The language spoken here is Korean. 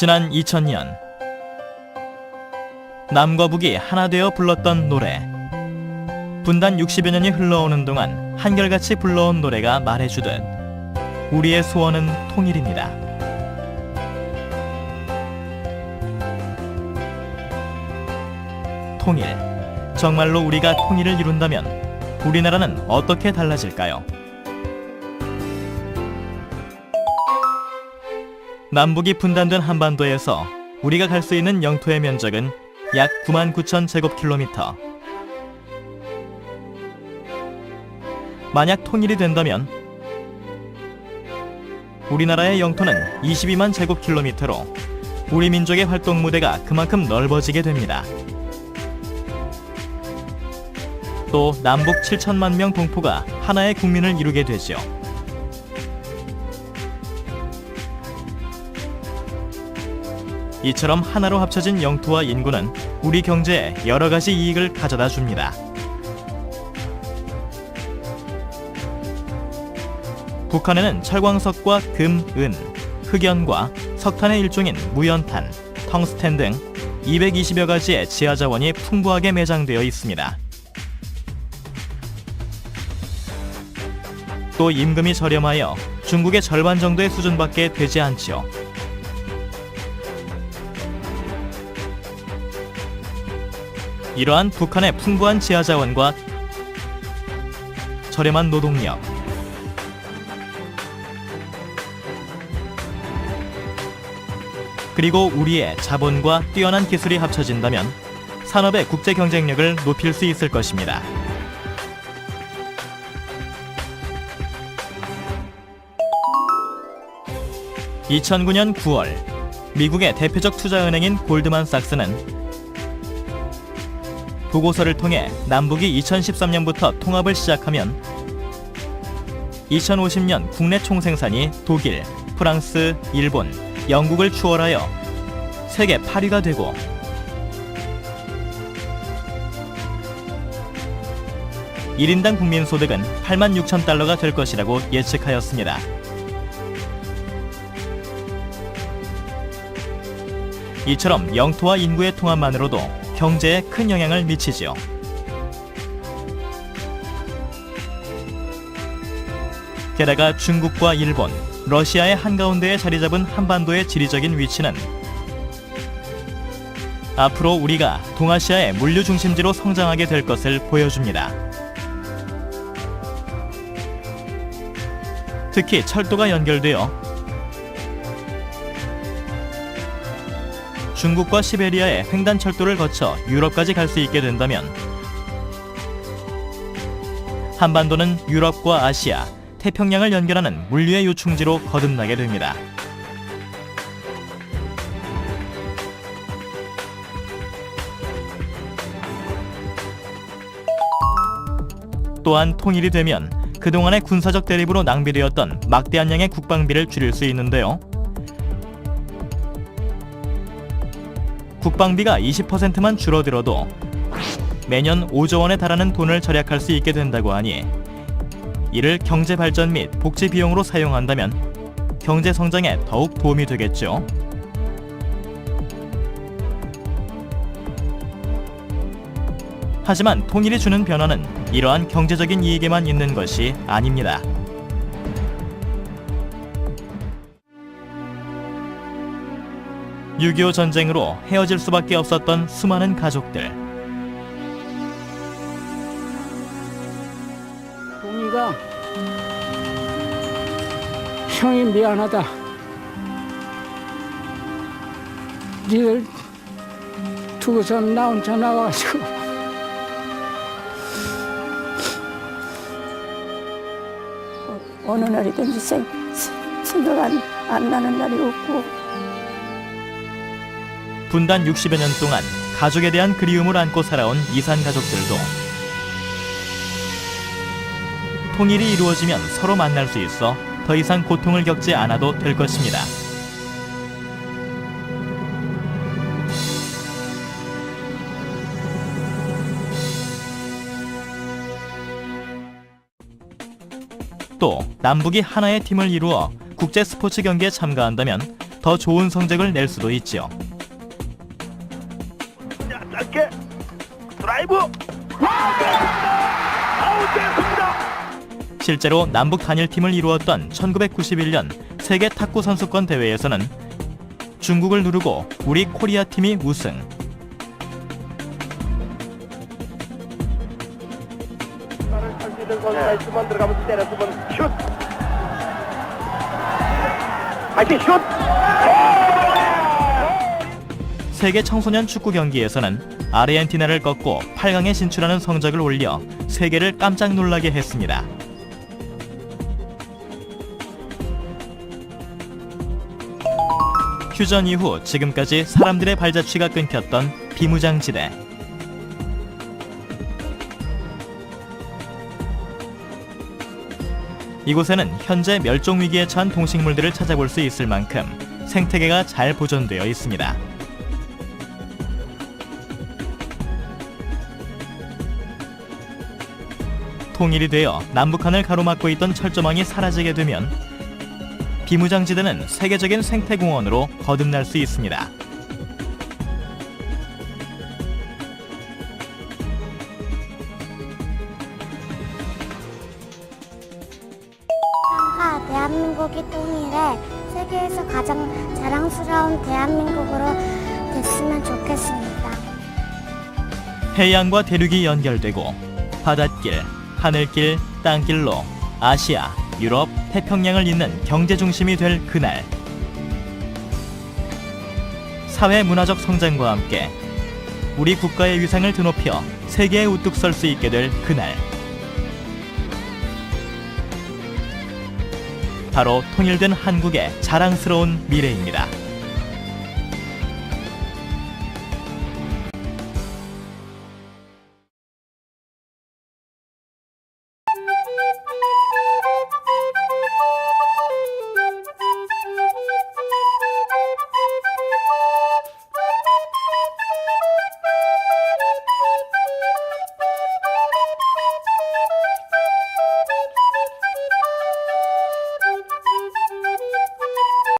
지난 2000년 남과 북이 하나 되어 불렀던 노래 분단 60여 년이 흘러오는 동안 한결같이 불러온 노래가 말해주듯 우리의 소원은 통일입니다. 통일. 정말로 우리가 통일을 이룬다면 우리나라는 어떻게 달라질까요? 남북이 분단된 한반도에서 우리가 갈 수 있는 영토의 면적은 약 9만 9천 제곱킬로미터. 만약 통일이 된다면 우리나라의 영토는 22만 제곱킬로미터로 우리 민족의 활동 무대가 그만큼 넓어지게 됩니다. 또 남북 7천만 명 동포가 하나의 국민을 이루게 되죠. 이처럼 하나로 합쳐진 영토와 인구는 우리 경제에 여러 가지 이익을 가져다 줍니다. 북한에는 철광석과 금, 은, 흑연과 석탄의 일종인 무연탄, 텅스텐 등 220여 가지의 지하 자원이 풍부하게 매장되어 있습니다. 또 임금이 저렴하여 중국의 절반 정도의 수준밖에 되지 않지요. 이러한 북한의 풍부한 지하 자원과 저렴한 노동력, 그리고 우리의 자본과 뛰어난 기술이 합쳐진다면 산업의 국제 경쟁력을 높일 수 있을 것입니다. (2009년 9월) 미국의 대표적 투자은행인 골드만삭스는 보고서를 통해 남북이 2013년부터 통합을 시작하면 2050년 국내 총생산이 독일, 프랑스, 일본, 영국을 추월하여 세계 8위가 되고 일인당 국민 소득은 8만 6천 달러가 될 것이라고 예측하였습니다. 이처럼 영토와 인구의 통합만으로도 경제에 큰 영향을 미치지요. 게다가 중국과 일본, 러시아의 한가운데에 자리 잡은 한반도의 지리적인 위치는 앞으로 우리가 동아시아의 물류 중심지로 성장하게 될 것을 보여줍니다. 특히 철도가 연결되어 중국과 시베리아의 횡단 철도를 거쳐 유럽까지 갈 수 있게 된다면 한반도는 유럽과 아시아, 태평양을 연결하는 물류의 요충지로 거듭나게 됩니다. 또한 통일이 되면 그동안의 군사적 대립으로 낭비되었던 막대한 양의 국방비를 줄일 수 있는데요. 국방비가 20%만 줄어들어도 매년 5조 원에 달하는 돈을 절약할 수 있게 된다고 하니 이를 경제 발전 및 복지 비용으로 사용한다면 경제 성장에 더욱 도움이 되겠죠. 하지만 통일이 주는 변화는 이러한 경제적인 이익에만 있는 것이 아닙니다. (6.25) 전쟁으로 헤어질 수밖에 없었던 수많은 가족들. 동이가 형이 미안하다. 니들 두고서 나 혼자 나와가지고. 어느 날이든지 생, 생각 안, 안 나는 날이 없고 분단 60여 년 동안 가족에 대한 그리움을 안고 살아온 이산 가족들도 통일이 이루어지면 서로 만날 수 있어 더 이상 고통을 겪지 않아도 될 것입니다. 또 남북이 하나의 팀을 이루어 국제 스포츠 경기에 참가한다면 더 좋은 성적을 낼 수도. 자, 라이브 아웃됐습니다. 실제로 남북 단일팀을 이루었던 1991년 세계 탁구 선수권 대회에서는 중국을 누르고 우리 코리아 팀이 우승. 할 세계 청소년 축구 경기에서는 아르헨티나를 꺾고 8강에 진출하는 성적을 올려 세계를 깜짝 놀라게 했습니다. 휴전 이후 지금까지 사람들의 발자취가 끊겼던 비무장지대. 이곳에는 현재 멸종 위기에 처한 동식물들을 찾아볼 수 있을 만큼 생태계가 잘 보존되어 있습니다. 통일이 되어 남북한을 가로막고 있던 철조망이 사라지게 되면 비무장지대는 세계적인 생태공원으로 거듭날 수 있습니다. 하 대한민국이 통일해 세계에서 가장 자랑스러운 대한민국으로 됐으면 좋겠습니다. 해양과 대륙이 연결되고 바닷길, 하늘길, 땅길로 아시아, 유럽, 태평양을 잇는 경제 중심이 될 그날. 사회 문화적 성장과 함께 우리 국가의 위상을 드높여 세계에 우뚝 설 수 있게 될 그날. 바로 통일된 한국의 자랑스러운 미래입니다.